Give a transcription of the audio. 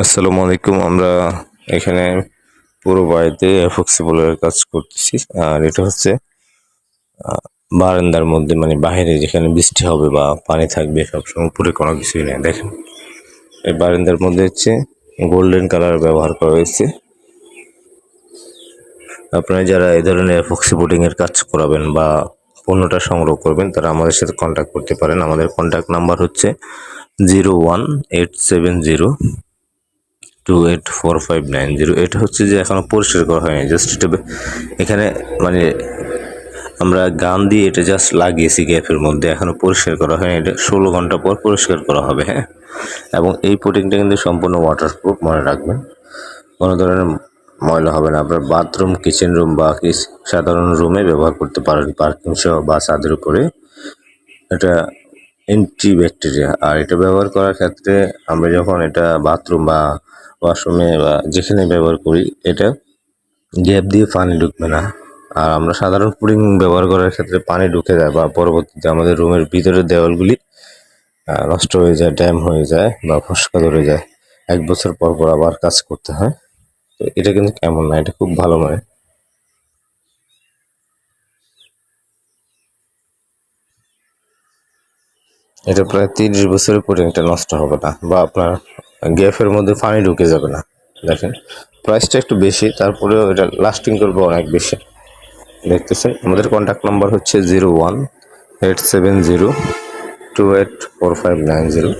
আসসালামু আলাইকুম। আমরা এখানে পুরো বাড়িতে ফ্লেক্সিবলের কাজ করতেছি। আর এটা হচ্ছে বারান্দার মধ্যে মানে বাইরে যেখানে বৃষ্টি হবে বা পানি থাকবে সবসময়, উপরে কোনো কিছুই নেই। দেখেন, এই বারান্দার মধ্যে হচ্ছে গোল্ডেন কালার ব্যবহার করা হয়েছে। আপনারা যারা এই ধরনের ফক্সি বোর্ডিংয়ের কাজ করাবেন বা পণ্যটা সংগ্রহ করবেন, তারা আমাদের সাথে কন্ট্যাক্ট করতে পারেন। আমাদের কন্ট্যাক্ট নাম্বার হচ্ছে zero one eight seven zero two eight four five nine zero এটা হচ্ছে যে এখনও পরিষ্কার করা হয়নি জাস্ট এটা এখানে মানে আমরা গান দিয়ে এটা জাস্ট লাগিয়েছি গ্যাপের মধ্যে, এখনও পরিষ্কার করা হয়নি, এটা ষোলো ঘণ্টা পর পরিষ্কার করা হবে হ্যাঁ? এবং এই পুটিংটা কিন্তু সম্পূর্ণ ওয়াটারপ্রুফ মনে রাখবেন। কোনো ধরনের ময়লা হবে না, আপনার বাথরুম কিচেন রুম বা সাধারণ রুমে ব্যবহার করতে পারেন পার্কিং সহ বা ছাদের উপরে। এটা অ্যান্টি ব্যাকটেরিয়া আর এটা ব্যবহার করার ক্ষেত্রে আমরা যখন এটা বাথরুম বা ওয়াশরুমে বা যেখানে ব্যবহার করি, এটা গ্যাপ দিয়ে পানি ঢুকবে না। আর আমরা সাধারণ পুডিং ব্যবহার করার ক্ষেত্রে পানি ঢুকে যায় বা পরবর্তীতে আমাদের রুমের ভিতরের দেওয়ালগুলি নষ্ট হয়ে যায়, ড্যাম হয়ে যায় বা ফসকা ধরে যায়। এক বছর পর পর আবার কাজ করতে হয়। তো এটা কিন্তু কেমন না, এটা খুব ভালো মানে এটা প্রায় তিরিশ বছরের পরে এটা নষ্ট হবে না, বা আপনার গ্যাপের মধ্যে পানি ঢুকে যাবে না। দেখেন প্রাইসটা একটু বেশি, তারপরেও এটা লাস্টিং করবে অনেক বেশি। দেখতেছেন, আমাদের কন্ট্যাক্ট নাম্বার হচ্ছে zero one eight seven zero two eight four five nine zero